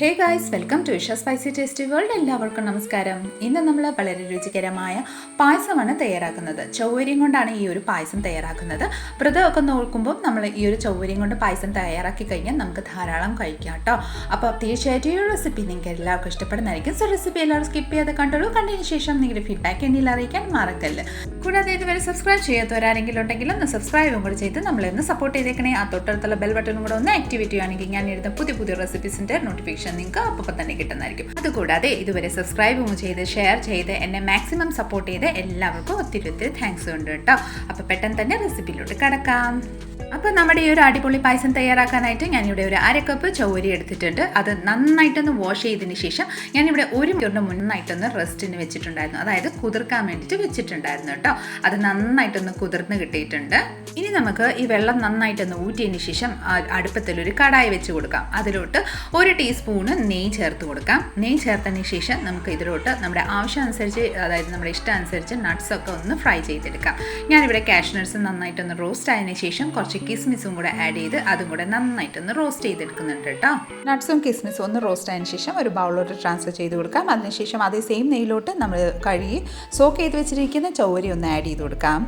Hey guys welcome to Isha spicy tasty world എല്ലാവർക്കും നമസ്കാരം. ഇന്ന് നമ്മൾ വളരെ രുചികരമായ പായസമാണ് തയ്യാറാക്കുന്നത്. ചൗവരിയും കൊണ്ടാണ് ഈ ഒരു പായസം തയ്യാറാക്കുന്നത്. വ്രതമൊക്കെ നോക്കുമ്പോൾ നമ്മൾ ഈ ഒരു ചൗവരിയും കൊണ്ട് പായസം തയ്യാറാക്കി കഴിഞ്ഞാൽ നമുക്ക് ധാരാളം കഴിക്കാം കേട്ടോ. അപ്പോൾ തീർച്ചയായിട്ടും ഈ റെസിപ്പി നിങ്ങൾക്ക് എല്ലാവർക്കും ഇഷ്ടപ്പെടുന്നതായിരിക്കും. സോ റെസിപ്പി എല്ലാവരും സ്കിപ്പ് ചെയ്ത് കണ്ടുള്ളൂ കണ്ടതിന് ശേഷം നിങ്ങളുടെ ഫീഡ്ബാക്ക് എന്നിൽ അറിയിക്കാൻ മറക്കല്ല് കൂടാതെ ഇതുവരെ സബ്സ്ക്രൈബ് ചെയ്യാത്തവരാരെങ്കിലും ഉണ്ടെങ്കിൽ ഒന്ന് സബ്സ്ക്രൈബും കൂടെ ചെയ്ത് നമ്മളെ ഒന്ന് സപ്പോർട്ട് ചെയ്തേക്കണേ. ആ തൊട്ടടുത്തുള്ള ബെൽ ബട്ടണും കൂടെ ഒന്ന് ആക്ടിവേറ്റ് ചെയ്യുകയാണെങ്കിൽ ഞാൻ എഴുതുന്ന പുതിയ പുതിയ റെസിപ്പീസിന്റെ നോട്ടിഫിക്കേഷൻ നിങ്ങൾക്ക് അപ്പോൾ തന്നെ കിട്ടുന്നതായിരിക്കും. അതുകൂടാതെ ഇതുവരെ സബ്സ്ക്രൈബും ചെയ്ത് ഷെയർ ചെയ്ത് എന്നെ മാക്സിമം സപ്പോർട്ട് ചെയ്ത് എല്ലാവർക്കും ഒത്തിരി ഒത്തിരി താങ്ക്സ് ഉണ്ട് കേട്ടോ. അപ്പോൾ പെട്ടെന്ന് തന്നെ റെസിപ്പിയിലോട്ട് കിടക്കാം. അപ്പോൾ നമ്മുടെ ഈ ഒരു അടിപൊളി പായസം തയ്യാറാക്കാനായിട്ട് ഞാനിവിടെ ഒരു അര കപ്പ് ചൗരി എടുത്തിട്ടുണ്ട്. അത് നന്നായിട്ടൊന്ന് വാഷ് ചെയ്തതിന് ശേഷം ഞാനിവിടെ ഒരു മണിക്കൂറിന് മുന്നായിട്ടൊന്ന് റെസ്റ്റിന് വെച്ചിട്ടുണ്ടായിരുന്നു. അതായത് കുതിർക്കാൻ വേണ്ടിയിട്ട് വെച്ചിട്ടുണ്ടായിരുന്നു കേട്ടോ. അത് നന്നായിട്ടൊന്ന് കുതിർന്ന് കിട്ടിയിട്ടുണ്ട്. ഇനി നമുക്ക് ഈ വെള്ളം നന്നായിട്ടൊന്ന് ഊറ്റിയതിന് ശേഷം അടുപ്പത്തിലൊരു കടായി വെച്ച് കൊടുക്കാം. അതിലോട്ട് ഒരു ടീസ്പൂണ് നെയ്യ് ചേർത്ത് കൊടുക്കാം. നെയ്യ് ചേർത്തതിന് ശേഷം നമുക്ക് ഇതിലോട്ട് നമ്മുടെ ആവശ്യം അനുസരിച്ച് അതായത് നമ്മുടെ ഇഷ്ടം അനുസരിച്ച് നട്ട്സൊക്കെ ഒന്ന് ഫ്രൈ ചെയ്തെടുക്കാം. ഞാനിവിടെ കാഷ്നട്സ് നന്നായിട്ടൊന്ന് റോസ്റ്റ് ആയതിനു ശേഷം കുറച്ച് കിസ്മിസും കൂടെ ആഡ് ചെയ്ത് അതും കൂടെ നന്നായിട്ടൊന്ന് റോസ്റ്റ് ചെയ്തെടുക്കുന്നുണ്ട് കേട്ടോ. നട്ട്സും കിസ്മിസും ഒന്ന് റോസ്റ്റ് ആയതിനു ശേഷം ഒരു ബൗളിലോട്ട് ട്രാൻസ്ഫർ ചെയ്ത് കൊടുക്കാം. അതിനുശേഷം അതേ സെയിം നെയ്യിലോട്ട് നമ്മൾ കഴുകി സോക്ക് ചെയ്ത് വെച്ചിരിക്കുന്ന ചൗവരി ഒന്ന് ആഡ് ചെയ്ത് കൊടുക്കാം.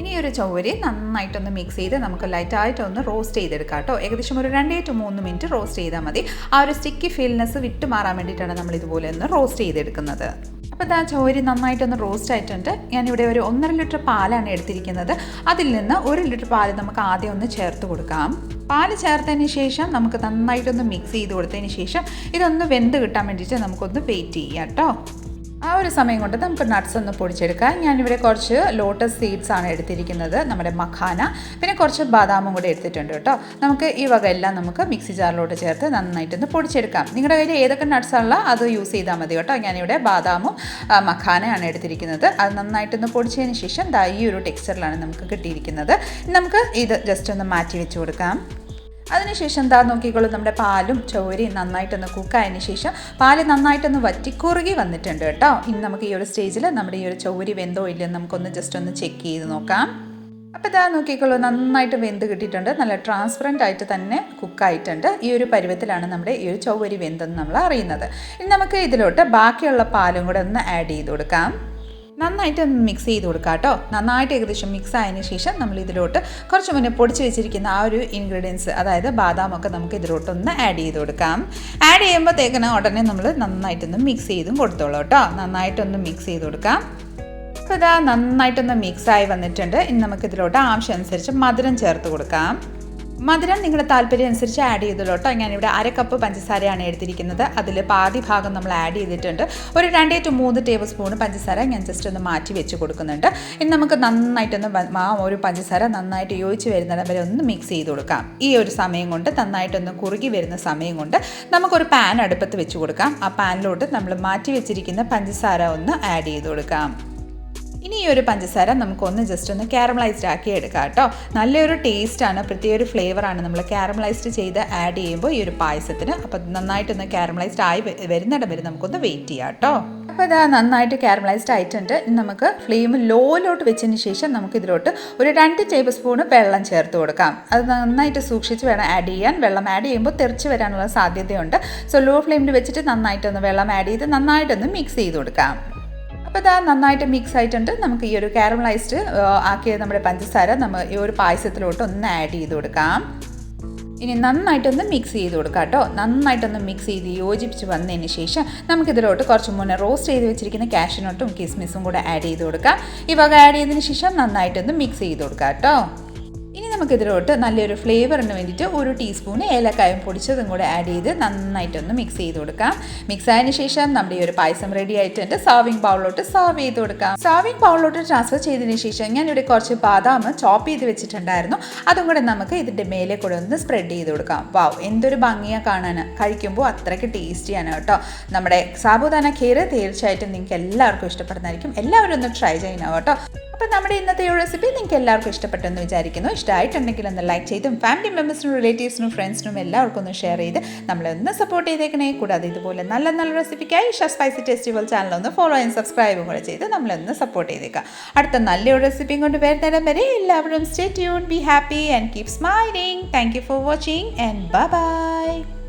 ഇനി ഒരു ചൗവരി നന്നായിട്ടൊന്ന് മിക്സ് ചെയ്ത് നമുക്ക് ലൈറ്റായിട്ടൊന്ന് റോസ്റ്റ് ചെയ്തെടുക്കാം കേട്ടോ. ഏകദേശം ഒരു രണ്ടേ ടു മൂന്ന് മിനിറ്റ് റോസ്റ്റ് ചെയ്താൽ മതി. ആ ഒരു സ്റ്റിക്കി ഫീൽനെസ് വിട്ട് മാറാൻ വേണ്ടിയിട്ടാണ് നമ്മൾ ഇതുപോലെ ഒന്ന് റോസ്റ്റ് ചെയ്തെടുക്കുന്നത്. അപ്പോൾ ഇതാ ചോരി നന്നായിട്ടൊന്ന് റോസ്റ്റ് ആയിട്ടുണ്ട്. ഞാനിവിടെ ഒരു ഒന്നര ലിറ്റർ പാലാണ് എടുത്തിരിക്കുന്നത്. അതിൽ നിന്ന് ഒരു ലിറ്റർ പാൽ നമുക്ക് ആദ്യം ഒന്ന് ചേർത്ത് കൊടുക്കാം. പാൽ ചേർത്തതിന് ശേഷം നമുക്ക് നന്നായിട്ടൊന്ന് മിക്സ് ചെയ്ത് കൊടുത്തതിന് ശേഷം ഇതൊന്ന് വെന്ത് കിട്ടാൻ വേണ്ടിയിട്ട് നമുക്കൊന്ന് വെയിറ്റ് ചെയ്യാം കേട്ടോ ഒരു സമയം കൊണ്ട് നമുക്ക് നട്ട്സ് ഒന്ന് പൊടിച്ചെടുക്കാം. ഞാനിവിടെ കുറച്ച് ലോട്ടസ് സീഡ്സ് ആണ് എടുത്തിരിക്കുന്നത് നമ്മുടെ മഖാന. പിന്നെ കുറച്ച് ബാദാമും കൂടെ എടുത്തിട്ടുണ്ട് കേട്ടോ. നമുക്ക് ഈ വക എല്ലാം നമുക്ക് മിക്സി ജാറിലോട്ട് ചേർത്ത് നന്നായിട്ടൊന്ന് പൊടിച്ചെടുക്കാം. നിങ്ങളുടെ കയ്യിൽ ഏതൊക്കെ നട്ട്സ് ആണല്ലോ അത് യൂസ് ചെയ്താൽ മതി കേട്ടോ. ഞാനിവിടെ ബാദാമും മഖാനയാണ് എടുത്തിരിക്കുന്നത്. അത് നന്നായിട്ടൊന്ന് പൊടിച്ചതിന് ശേഷം ദാ ഈ ഒരു ടെക്സ്ചറിലാണ് നമുക്ക് കിട്ടിയിരിക്കുന്നത്. നമുക്ക് ഇത് ജസ്റ്റ് ഒന്ന് മാറ്റി വെച്ച് കൊടുക്കാം. അതിനുശേഷം എന്താ നോക്കിക്കോളൂ നമ്മുടെ പാലും ചോരയും നന്നായിട്ടൊന്ന് കുക്കായതിനു ശേഷം പാൽ നന്നായിട്ടൊന്ന് വറ്റി കുറുകി വന്നിട്ടുണ്ട് കേട്ടോ. ഇനി നമുക്ക് ഈ ഒരു സ്റ്റേജിൽ നമ്മുടെ ഈ ഒരു ചോരി വെന്തോ ഇല്ലെന്ന് നമുക്കൊന്ന് ജസ്റ്റ് ഒന്ന് ചെക്ക് ചെയ്ത് നോക്കാം. അപ്പോൾ ഇതാ നോക്കിക്കോളൂ നന്നായിട്ട് വെന്ത് കിട്ടിയിട്ടുണ്ട്. നല്ല ട്രാൻസ്പെറന്റ് ആയിട്ട് തന്നെ കുക്കായിട്ടുണ്ട്. ഈ ഒരു പരുവത്തിലാണ് നമ്മുടെ ഈ ഒരു ചൊവ്വരി വെന്തെന്ന് നമ്മൾ അറിയുന്നത്. ഇനി നമുക്ക് ഇതിലോട്ട് ബാക്കിയുള്ള പാലും കൂടെ ഒന്ന് ആഡ് ചെയ്ത് കൊടുക്കാം. നന്നായിട്ട് മിക്സ് ചെയ്ത് കൊടുക്കുക കേട്ടോ നന്നായിട്ട് ഏകദേശം മിക്സ് ആയതിനു ശേഷം നമ്മൾ ഇതിലോട്ട് കുറച്ച് മുന്നേ പൊടിച്ച് വെച്ചിരിക്കുന്ന ആ ഒരു ഇൻഗ്രീഡിയൻസ് അതായത് ബാദാമൊക്കെ നമുക്ക് ഇതിലോട്ടൊന്ന് ആഡ് ചെയ്ത് കൊടുക്കാം. ആഡ് ചെയ്യുമ്പോഴത്തേക്കിന് ഉടനെ നമ്മൾ നന്നായിട്ടൊന്ന് മിക്സ് ചെയ്തും കൊടുത്തോളൂ കേട്ടോ. നന്നായിട്ടൊന്ന് മിക്സ് ചെയ്ത് കൊടുക്കാം. അപ്പോൾ ഇതാ നന്നായിട്ടൊന്ന് മിക്സ് ആയി വന്നിട്ടുണ്ട്. ഇനി നമുക്ക് ഇതിലോട്ട് ആവശ്യമനുസരിച്ച് മധുരം ചേർത്ത് കൊടുക്കാം. മധുരം നിങ്ങളുടെ താല്പര്യം അനുസരിച്ച് ആഡ് ചെയ്തോളൂ കേട്ടോ ഞാനിവിടെ അര കപ്പ് പഞ്ചസാരയാണ് എടുത്തിരിക്കുന്നത്. അതിൽ പാതി ഭാഗം നമ്മൾ ആഡ് ചെയ്തിട്ടുണ്ട്. ഒരു രണ്ടേ ടു മൂന്ന് ടേബിൾ സ്പൂൺ പഞ്ചസാര ഞാൻ ജസ്റ്റ് ഒന്ന് മാറ്റി വെച്ച് കൊടുക്കുന്നുണ്ട്. ഇനി നമുക്ക് നന്നായിട്ടൊന്ന് ആ ഒരു പഞ്ചസാര നന്നായിട്ട് യോജിച്ച് വരുന്നിടം വരെ ഒന്ന് മിക്സ് ചെയ്ത് കൊടുക്കാം. ഈ ഒരു സമയം കൊണ്ട് നന്നായിട്ടൊന്ന് കുറുകി വരുന്ന സമയം കൊണ്ട് നമുക്കൊരു പാൻ അടുപ്പത്ത് വെച്ച് കൊടുക്കാം. ആ പാനിലോട്ട് നമ്മൾ മാറ്റി വെച്ചിരിക്കുന്ന പഞ്ചസാര ഒന്ന് ആഡ് ചെയ്ത് കൊടുക്കാം. ഇനി ഈ ഒരു പഞ്ചസാര നമുക്കൊന്ന് ജസ്റ്റ് ഒന്ന് കാരമലൈസ്ഡ് ആക്കി എടുക്കാം കേട്ടോ. നല്ലൊരു ടേസ്റ്റാണ് പ്രത്യേക ഒരു ഫ്ലേവറാണ് നമ്മൾ കാരമലൈസ്ഡ് ചെയ്ത് ആഡ് ചെയ്യുമ്പോൾ ഈ ഒരു പായസത്തിന്. അപ്പോൾ നന്നായിട്ടൊന്ന് കാരമലൈസ്ഡ് ആയി വരുന്നിടം വരെ നമുക്കൊന്ന് വെയിറ്റ് ചെയ്യാം കേട്ടോ. അപ്പോൾ ഇതാ നന്നായിട്ട് കാരമലൈസ്ഡ് ആയിട്ടുണ്ട്. നമുക്ക് ഫ്ലെയിം ലോയിലോട്ട് വെച്ചതിന് ശേഷം നമുക്ക് ഇതിലോട്ട് ഒരു രണ്ട് ടേബിൾ സ്പൂണ് വെള്ളം ചേർത്ത് കൊടുക്കാം. അത് നന്നായിട്ട് സൂക്ഷിച്ച് വേണം ആഡ് ചെയ്യാൻ. വെള്ളം ആഡ് ചെയ്യുമ്പോൾ തെറിച്ച് വരാനുള്ള സാധ്യതയുണ്ട്. സോ ലോ ഫ്ലെയിമിൽ വെച്ചിട്ട് നന്നായിട്ടൊന്ന് വെള്ളം ആഡ് ചെയ്ത് നന്നായിട്ടൊന്ന് മിക്സ് ചെയ്ത് കൊടുക്കാം. അപ്പോൾ ഇതാ നന്നായിട്ട് മിക്സ് ആയിട്ടുണ്ട്. നമുക്ക് ഈ ഒരു കാരമലൈസ്ഡ് ആക്കിയ നമ്മുടെ പഞ്ചസാര നമ്മൾ ഈ ഒരു പായസത്തിലോട്ട് ഒന്ന് ആഡ് ചെയ്ത് കൊടുക്കാം. ഇനി നന്നായിട്ടൊന്ന് മിക്സ് ചെയ്ത് കൊടുക്കാം കേട്ടോ നന്നായിട്ടൊന്ന് മിക്സ് ചെയ്ത് യോജിപ്പിച്ച് വന്നതിന് ശേഷം നമുക്കിതിലോട്ട് കുറച്ച് മുന്നേ റോസ്റ്റ് ചെയ്ത് വെച്ചിരിക്കുന്ന കാഷ്യനട്ടും കിസ്മിസും കൂടെ ആഡ് ചെയ്ത് കൊടുക്കാം. വക ആഡ് ചെയ്തതിന് ശേഷം നന്നായിട്ടൊന്ന് മിക്സ് ചെയ്ത് കൊടുക്കാം കേട്ടോ നമുക്കിതിലോട്ട് നല്ലൊരു ഫ്ലേവറിന് വേണ്ടിയിട്ട് ഒരു ടീസ്പൂൺ ഏലക്കായും പൊടിച്ചതും കൂടെ ആഡ് ചെയ്ത് നന്നായിട്ടൊന്ന് മിക്സ് ചെയ്ത് കൊടുക്കാം. മിക്സ് ആയതിനു ശേഷം നമ്മുടെ ഈ ഒരു പായസം റെഡി ആയിട്ടുണ്ട് സർവിങ് ബൗളിലോട്ട് സർവ് ചെയ്ത് കൊടുക്കാം. സർവിംഗ് ബൗളിലോട്ട് ട്രാൻസ്ഫർ ചെയ്തതിന് ശേഷം ഞാൻ ഇവിടെ കുറച്ച് ബാദാം ചോപ്പ് ചെയ്ത് വെച്ചിട്ടുണ്ടായിരുന്നു. അതും കൂടെ നമുക്ക് ഇതിന്റെ മേലെ കൂടെ ഒന്ന് സ്പ്രെഡ് ചെയ്ത് കൊടുക്കാം. വാവ് എന്തൊരു ഭംഗിയാണ് കാണാൻ. കഴിക്കുമ്പോൾ അത്രയ്ക്ക് ടേസ്റ്റിയാണ് കേട്ടോ. നമ്മുടെ സാബുദാന ഖീർ തീർച്ചയായിട്ടും നിങ്ങൾക്ക് എല്ലാവർക്കും ഇഷ്ടപ്പെടുന്നതായിരിക്കും. എല്ലാവരും ഒന്ന് ട്രൈ ചെയ്യണം കേട്ടോ. അപ്പോൾ നമ്മുടെ ഇന്നത്തെ ഈ റെസിപ്പി നിങ്ങൾക്ക് എല്ലാവർക്കും ഇഷ്ടപ്പെട്ടെന്ന് വിചാരിക്കുന്നു. ഇഷ്ടമായിട്ടുണ്ടെങ്കിൽ ഒന്ന് ലൈക്ക് ചെയ്തും ഫാമിലി മെമ്പേഴ്സിനും റിലേറ്റീവ്സിനും ഫ്രണ്ട്സിനും എല്ലാവർക്കും ഒന്ന് ഷെയർ ചെയ്ത് നമ്മളെ ഒന്ന് സപ്പോർട്ട് ചെയ്തേക്കണേ. കൂടാതെ ഇതുപോലെ നല്ല നല്ല റെസിപ്പിക്കായി ഇഷ സ്പൈസി ഫെസ്റ്റിവൽ ചാനൽ ഒന്ന് ഫോളോ ആൻഡ് സബ്സ്ക്രൈബും കൂടെ ചെയ്ത് നമ്മളെ ഒന്ന് സപ്പോർട്ട് ചെയ്തേക്കാം. അടുത്ത നല്ലൊരു റെസിപ്പിയും കൊണ്ട് വരുന്നിടം വരെ എല്ലാവരും stay tune be happy and keep smiling thank you for watching and bye bye